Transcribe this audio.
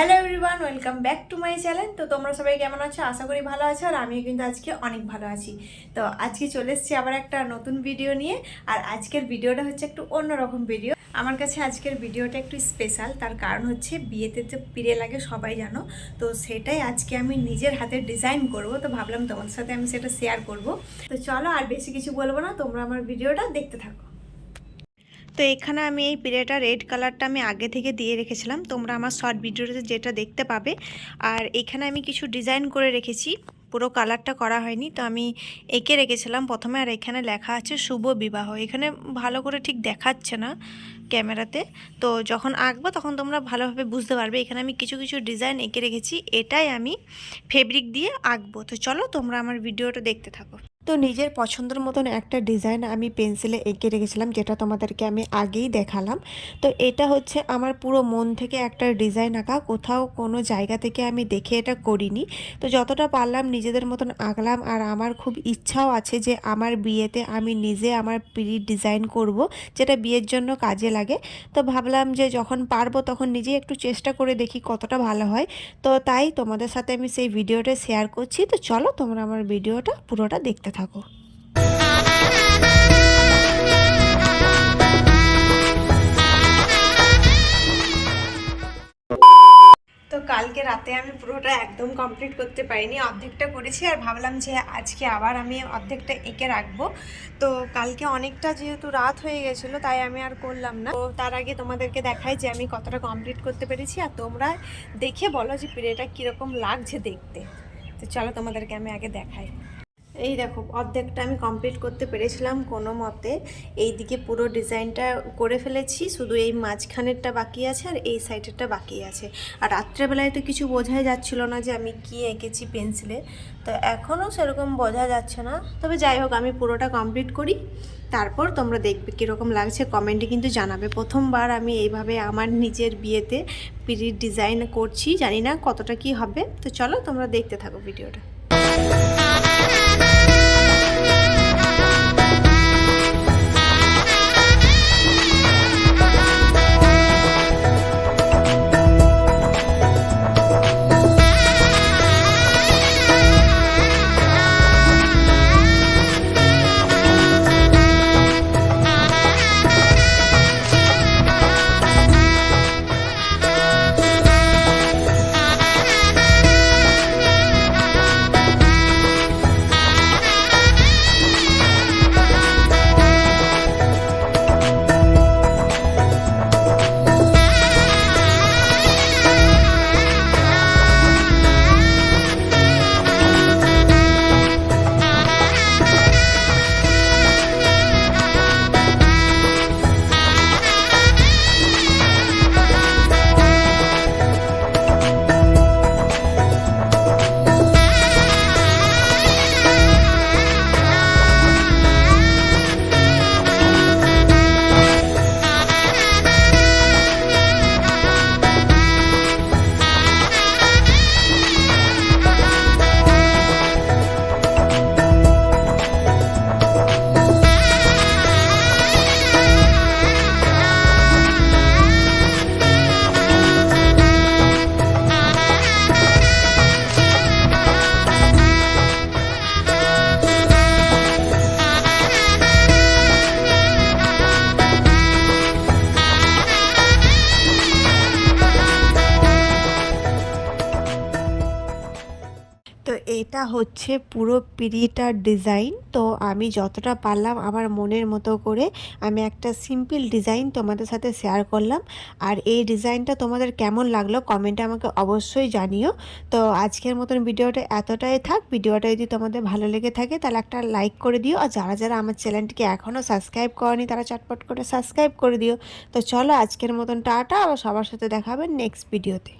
Hello everyone welcome back to my channel তো তোমরা সবাই কেমন আছো? আশা করি ভালো আছো আর আমিও কিন্তু আজকে অনেক ভালো আছি। তো আজকে চলে এসেছি আবার একটা নতুন ভিডিও নিয়ে আর আজকের ভিডিওটা হচ্ছে একটু অন্যরকম ভিডিও আমার কাছে আজকের ভিডিওটা একটু স্পেশাল তার কারণ হচ্ছে বিয়েতে যে পিড়ে লাগে সবাই জানো, তো সেটাই আজকে আমি নিজের হাতে ডিজাইন করব। তো ভাবলাম তোমার সাথে আমি সেটা শেয়ার করব। তো চলো আর বেশি কিছু বলব না, তোমরা আমার ভিডিওটা দেখতে থাকো। তো এখানে আমি এই পিড়েটা রেড কালারটা আমি আগে থেকে দিয়ে রেখেছিলাম। তোমরা আমার শর্ট ভিডিওতে যেটা দেখতে পাবে। আর এখানে আমি কিছু ডিজাইন করে রেখেছি। পুরো কালারটা করা হয়নি, তো আমি এঁকে রেখেছিলাম প্রথমে। আর এখানে লেখা আছে শুভ বিবাহ। এখানে ভালো করে ঠিক দেখাচ্ছে না ক্যামেরাতে। তো যখন আঁকবো তখন তোমরা ভালোভাবে বুঝতে পারবে। এখানে আমি কিছু কিছু ডিজাইন এঁকে রেখেছি। এটাই আমি ফেব্রিক দিয়ে আঁকবো। তো চলো তোমরা আমার ভিডিওটা দেখতে থাকো। তো নিজের পছন্দের মতন একটা ডিজাইন আমি পেন্সিলে এঁকে রেখেছিলাম, যেটা তোমাদেরকে আমি আগেই দেখালাম। তো এটা হচ্ছে আমার পুরো মন থেকে একটা ডিজাইন আঁকা, কোথাও কোনো জায়গা থেকে আমি দেখে এটা করিনি। তো যতটা পারলাম নিজেদের মতন আঁকলাম, আর আমার খুব ইচ্ছাও আছে যে আমার বিয়েতে আমি নিজে আমার পিড়ির ডিজাইন করব, যেটা বিয়ের জন্য কাজে লাগে। তো ভাবলাম যে যখন পারব তখন নিজেই একটু চেষ্টা করে দেখি কতটা ভালো হয়। তো তাই তোমাদের সাথে আমি সেই ভিডিওটা শেয়ার করছি। তো চলো তোমরা আমার ভিডিওটা পুরোটা দেখতে থাকো। তো কালকে রাতে আমি পুরোটা একদম কমপ্লিট করতে পারিনি, অর্ধেকটা করেছি আর ভাবলাম যে আজকে আবার আমি অর্ধেকটা এঁকে রাখব। তো কালকে অনেকটা যেহেতু রাত হয়ে গেছিল, তাই আমি আর করলাম না। তো তার আগে তোমাদেরকে দেখাই যে আমি কতটা কমপ্লিট করতে পেরেছি আর তোমরা দেখে বলো যে পিড়েটা কীরকম লাগছে দেখতে। তো চলো তোমাদেরকে আমি আগে দেখাই। এই দেখো, অর্ধেকটা আমি কমপ্লিট করতে পেরেছিলাম কোনো মতে। এই দিকে পুরো ডিজাইনটা করে ফেলেছি, শুধু এই মাঝখানেরটা বাকি আছে আর এই সাইডেরটা বাকি আছে। আর রাত্রেবেলায় তো কিছু বোঝাই যাচ্ছিল না যে আমি কি এঁকেছি পেন্সিলে। তো এখনও সেরকম বোঝা যাচ্ছে না। তবে যাই হোক, আমি পুরোটা কমপ্লিট করি। তারপর তোমরা দেখবে কীরকম লাগছে কমেন্টে কিন্তু জানাবে। প্রথমবার আমি এইভাবে আমার নিজের বিয়েতে পিড়ির ডিজাইন করছি, জানি না কতটা কি হবে। তো চলো তোমরা দেখতে থাকো ভিডিওটা এটা হচ্ছে পুরো পিড়িটার ডিজাইন। তো আমি যতটা পারলাম আমার মনের মতো করে আমি একটা সিম্পল ডিজাইন তোমাদের সাথে শেয়ার করলাম। আর এই ডিজাইনটা তোমাদের কেমন লাগল কমেন্টে আমাকে অবশ্যই জানিও। তো আজকের মতন ভিডিওটা এতটাই থাক। ভিডিওটা যদি তোমাদের ভালো লেগে থাকে তাহলে একটা লাইক করে দিও। আর যারা যারা আমার চ্যানেলটিকে এখনও সাবস্ক্রাইব করেনি তারা চটপট করে সাবস্ক্রাইব করে দিও। তো চলো আজকের মতন টাটা। আবার সবার সাথে দেখাবে নেক্সট ভিডিওতে